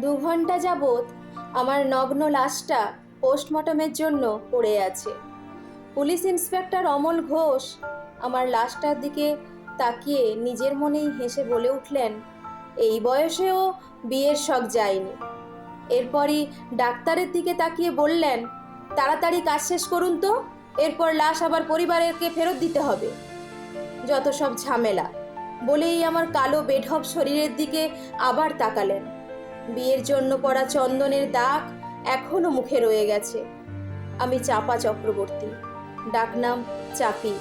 দু ঘণ্টা যাবৎ আমার নগ্ন লাশটা পোস্টমর্টমের জন্য পড়ে আছে। পুলিশ ইন্সপেক্টর অমল ঘোষ আমার লাশটার দিকে তাকিয়ে নিজের মনেই হেসে বলে উঠলেন, এই বয়সেও বিয়ের শখ যায়নি। এরপরই ডাক্তারের দিকে তাকিয়ে বললেন, তাড়াতাড়ি কাজ শেষ করুন তো, এরপর লাশ আবার পরিবারকে ফেরত দিতে হবে। যত সব ঝামেলা, বলেই আমার কালো বেঢপ শরীরের দিকে আবার তাকালেন। বিয়ের জন্য পড়া চন্দনের দাগ এখনও মুখে রয়ে গেছে। আমি চাপা চক্রবর্তী, ডাকনাম চাপি।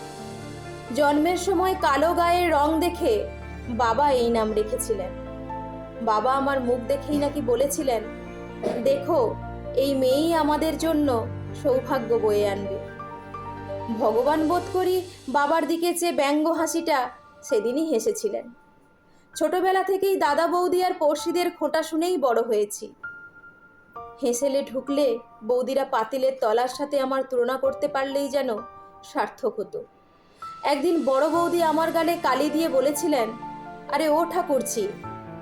জন্মের সময় কালো গায়ের রং দেখে বাবা এই নাম রেখেছিলেন। বাবা আমার মুখ দেখেই নাকি বলেছিলেন, দেখো, এই মেয়েই আমাদের জন্য সৌভাগ্য বয়ে আনবে। ভগবান বোধ করি বাবার দিকে চেয়ে ব্যঙ্গ হাসিটা সেদিনই হেসেছিলেন। ছোটবেলা থেকেই দাদা বৌদি আর পড়শিদের খোঁটা শুনেই বড় হয়েছি। হেসেলে ঢুকলে বৌদিরা পাতিলের তলার সাথে আমার তুলনা করতে পারলেই যেন সার্থক হতো। একদিন বড় বৌদি আমার গালে কালি দিয়ে বলেছিলেন, আরে ও ঠাকুরছি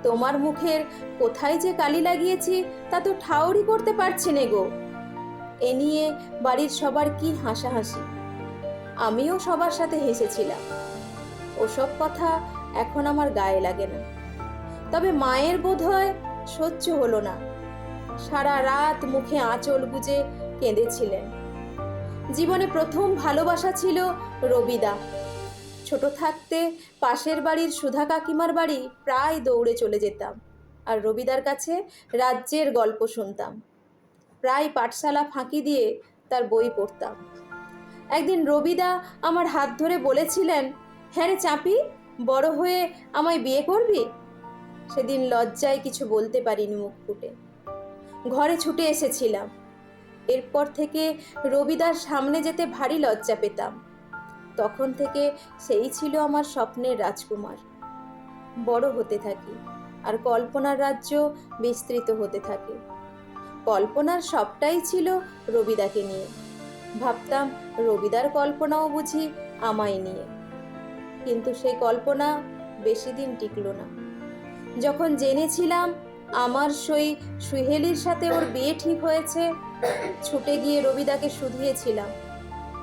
তোমার মুখের কোথায় যে কালি লাগিয়েছি তা তো ঠাউরি করতে পারছি নে গো। এ নিয়ে বাড়ির সবার কি হাসাহাসি। আমিও সবার সাথে হেসেছিলাম। ওসব কথা এখন আমার গায়ে লাগে না। তবে মায়ের বোধ হয় সহ্য হলো না। সারা রাত মুখে আঁচল গুজে কেঁদেছিলেন। জীবনে প্রথম ভালোবাসা ছিল রবিদা। ছোট থাকতে পাশের বাড়ির সুধা কাকিমার বাড়ি প্রায় দৌড়ে চলে যেতাম আর রবিদার কাছে রাজ্যের গল্প শুনতাম। প্রায় পাঠশালা ফাঁকি দিয়ে তার বই পড়তাম। একদিন রবিদা আমার হাত ধরে বলেছিলেন হ্যাঁ রে চাপি বড় হয়ে আমায় বিয়ে করবি? সেদিন লজ্জায় কিছু বলতে পারিনি মুখ ফুটে। ঘরে ছুটে এসেছিলাম। এরপর থেকে রবিদার সামনে যেতে ভারী লজ্জা পেতাম। তখন থেকে সেই ছিল আমার স্বপ্নের রাজকুমার। বড় হতে থাকি আর কল্পনার রাজ্য বিস্তৃত হতে থাকে। কল্পনার সবটাই ছিল রবিদাকে নিয়ে। ভাবতাম রবিদার কল্পনাও বুঝি আমায় নিয়ে। কিন্তু সেই কল্পনা বেশি দিন টিকল না। যখন জেনেছিলাম আমার সই সুহেলির সাথে ওর বিয়ে ঠিক হয়েছে, ছুটে গিয়ে রবিদাকে শুধিয়েছিলাম।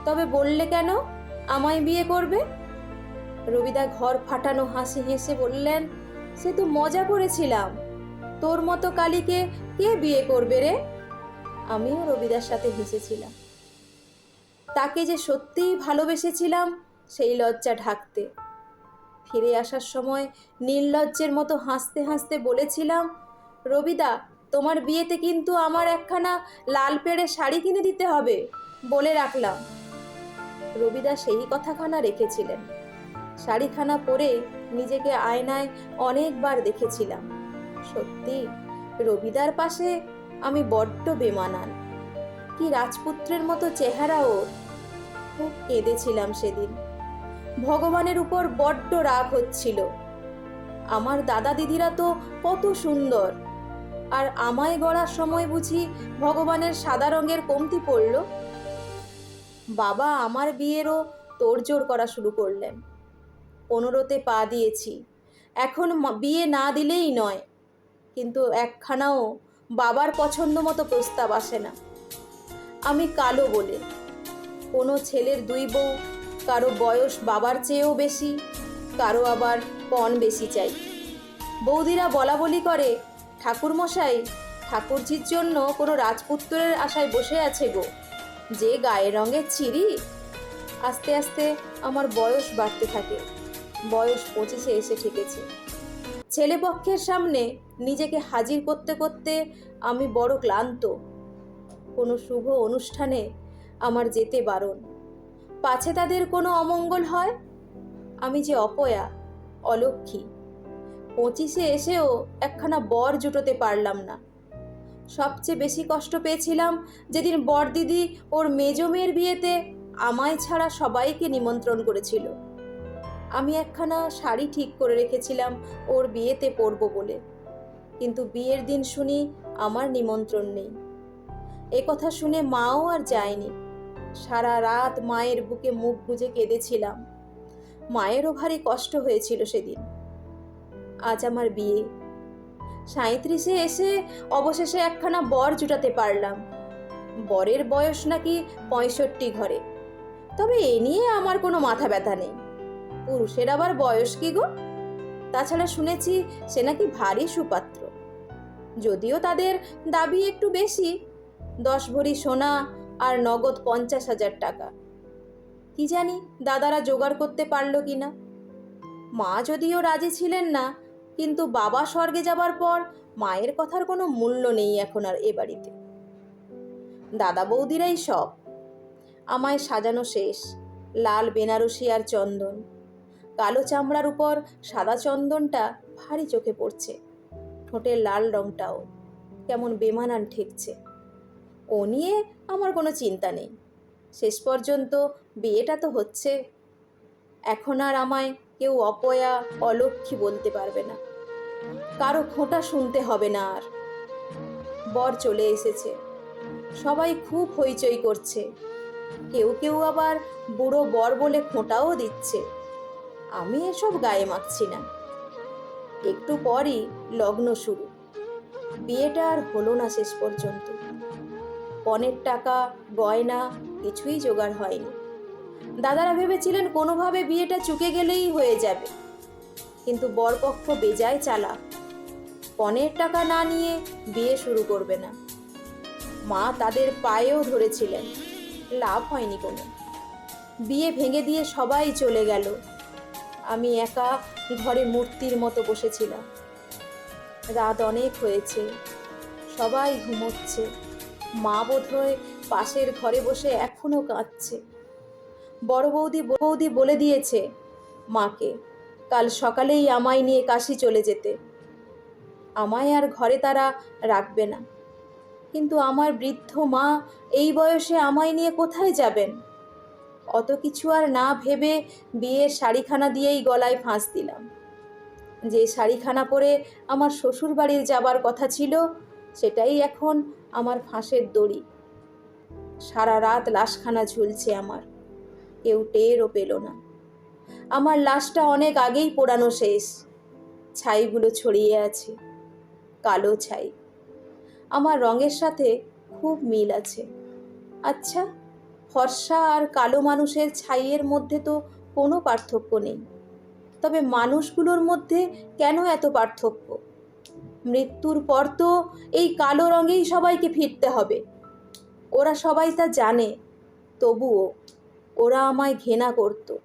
তবে বললে কেন? আমায় বিয়ে করবে? রবিদা ঘর ফাটানো হাসি হেসে বললেন, সে তো মজা করেছিলাম। তোর মতো কালীকে কে বিয়ে করবে রে? আমিও রবিদার সাথে হেসেছিলাম। তাকে যে সত্যিই ভালোবেসেছিলাম সেই লজ্জা ঢাকতে। ফিরে আসার সময় নির্লজ্জের মতো হাসতে হাসতে বলেছিলাম, রবিদা, তোমার বিয়েতে কিন্তু আমার একখানা লাল পেড়ে শাড়ি কিনে দিতে হবে, বলে রাখলাম। রবিদা সেই কথাখানা রেখেছিলেন। শাড়িখানা পরে নিজেকে আয়নায় অনেকবার দেখেছিলাম। সত্যি, রবিদার পাশে আমি বড্ড বেমানান। কি রাজপুত্রের মতো চেহারা ওর। খুব কেঁদেছিলাম সেদিন। ভগবানের উপর বড্ড রাগ হচ্ছিল। আমার দাদা দিদিরা তো কত সুন্দর। আর আমায় গড়ার সময় বুঝি ভগবানের সাদা রঙের কমতি পড়ল? বাবা, আমার বিয়েরও তোড়জোড় করা শুরু করলেন। পনেরোতে পা দিয়েছি। এখন বিয়ে না দিলেই নয়। কিন্তু একখানাও বাবার পছন্দ মতো প্রস্তাব আসে না। আমি কালো বলে। কোনো ছেলের দুই বউ কারও বয়স বাবার চেয়েও বেশি, কারও আবার পণ বেশি চাই। বৌদিরা বলা বলি করে, ঠাকুরমশাই, ঠাকুরজির জন্য কোনো রাজপুত্রের আশায় বসে আছে গো। যে গায়ের রঙের চিরি আস্তে আস্তে আমার বয়স বাড়তে থাকে, বয়স পঁচিশে এসে ঠেকেছে। ছেলেপক্ষের সামনে নিজেকে হাজির করতে করতে আমি বড় ক্লান্ত। কোনো শুভ অনুষ্ঠানে আমার যেতে বারণ। পাছে তাদের কোনো অমঙ্গল হয়? আমি যে অপয়া অলক্ষী পঁচিশে এসেও একখানা বর জুটোতে পারলাম না। সবচেয়ে বেশি কষ্ট পেয়েছিলাম যেদিন বরদিদি ওর মেজ মেয়ের বিয়েতে আমায় ছাড়া সবাইকে নিমন্ত্রণ করেছিল। আমি একখানা শাড়ি ঠিক করে রেখেছিলাম ওর বিয়েতে পরব বলে। কিন্তু বিয়ের দিন শুনি আমার নিমন্ত্রণ নেই। এ কথা শুনে মাও আর যায়নি। সারা রাত মায়ের বুকে মুখ গুজে কেঁদেছিলাম। মায়েরও ভারী কষ্ট হয়েছিল সেদিন। আজ আমার বিয়ে। সাঁত্রিশে এসে অবশেষে একখানা বর জুটাতে পারলাম। বরের বয়স নাকি পঁয়ষট্টি ঘরে। তবে এ নিয়ে আমার কোনো মাথা ব্যথা নেই। পুরুষের আবার বয়স কি গো? তাছাড়া শুনেছি সে নাকি ভারী সুপাত্র। যদিও তাদের দাবি একটু বেশি, দশ ভরি সোনা আর নগদ পঞ্চাশ হাজার টাকা। কি জানি দাদারা জোগাড় করতে পারল কি না মা যদিও রাজি ছিলেন না, কিন্তু বাবা স্বর্গে যাবার পর মায়ের কথার কোনো মূল্য নেই এখন আর এ বাড়িতে। দাদা বৌদিরাই সব। আমায় সাজানো শেষ, লাল বেনারসি আর চন্দন। কালো চামড়ার উপর সাদা চন্দনটা ভারী চোখে পড়ছে। ঠোঁটের লাল রংটাও কেমন বেমানান ঠেকছে। ও নিয়ে আমার কোনো চিন্তা নেই। শেষ পর্যন্ত বিয়েটা তো হচ্ছে। এখন আর আমায় কেউ অপয়া, অলক্ষী বলতে পারবে না। কারও খোঁটা শুনতে হবে না আর। বর চলে এসেছে। সবাই খুব হইচই করছে। কেউ কেউ আবার বুড়ো বর বলে খোঁটাও দিচ্ছে। আমি এসব গায়ে মাখছি না। একটু পরই লগ্ন শুরু। বিয়েটা আর হলো না শেষ পর্যন্ত। পণের টাকা, গয়না, কিছুই জোগাড় হয়নি। দাদারা ভেবেছিলেন কোনোভাবে বিয়েটা চুকে গেলেই হয়ে যাবে। কিন্তু বরপক্ষ বেজায় চালা পণের টাকা না নিয়ে বিয়ে শুরু করবে না। মা তাদের পায়েও ধরেছিলেন। লাভ হয়নি কোনো। বিয়ে ভেঙে দিয়ে সবাই চলে গেল। আমি একা ঘরে মূর্তির মতো বসেছিলাম। রাত অনেক হয়েছে। সবাই ঘুমোচ্ছে। মা বোধহয় পাশের ঘরে বসে এখনও কাঁদছে। বড় বৌদি বৌদি বলে দিয়েছে মাকে, কাল সকালেই আমায় নিয়ে কাশি চলে যেতে। আমায় আর ঘরে তারা রাখবে না। কিন্তু আমার বৃদ্ধ মা এই বয়সে আমায় নিয়ে কোথায় যাবেন? অত কিছু আর না ভেবে বিয়ের শাড়িখানা দিয়েই গলায় ফাঁস দিলাম। যে শাড়িখানা পরে আমার শ্বশুর বাড়ির যাবার কথা ছিল সেটাই এখন আমার ফাঁসের দড়ি। সারা রাত লাশখানা ঝুলছে আমার। কেউ টেরও পেল না। আমার লাশটা অনেক আগেই পোড়ানো শেষ। ছাইগুলো ছড়িয়ে আছে, কালো ছাই। আমার রঙের সাথে খুব মিল আছে। আচ্ছা ফর্সা আর কালো মানুষের ছাইয়ের মধ্যে তো কোনো পার্থক্য নেই। তবে মানুষগুলোর মধ্যে কেন এত পার্থক্য? মৃত্যুর পর তো এই কালো রঙেই সবাইকে ফিরতে হবে। ওরা সবাই তা জানে, তবুও ওরা আমায় ঘেনা করত,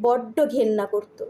বড্ড ঘেন্না করতো।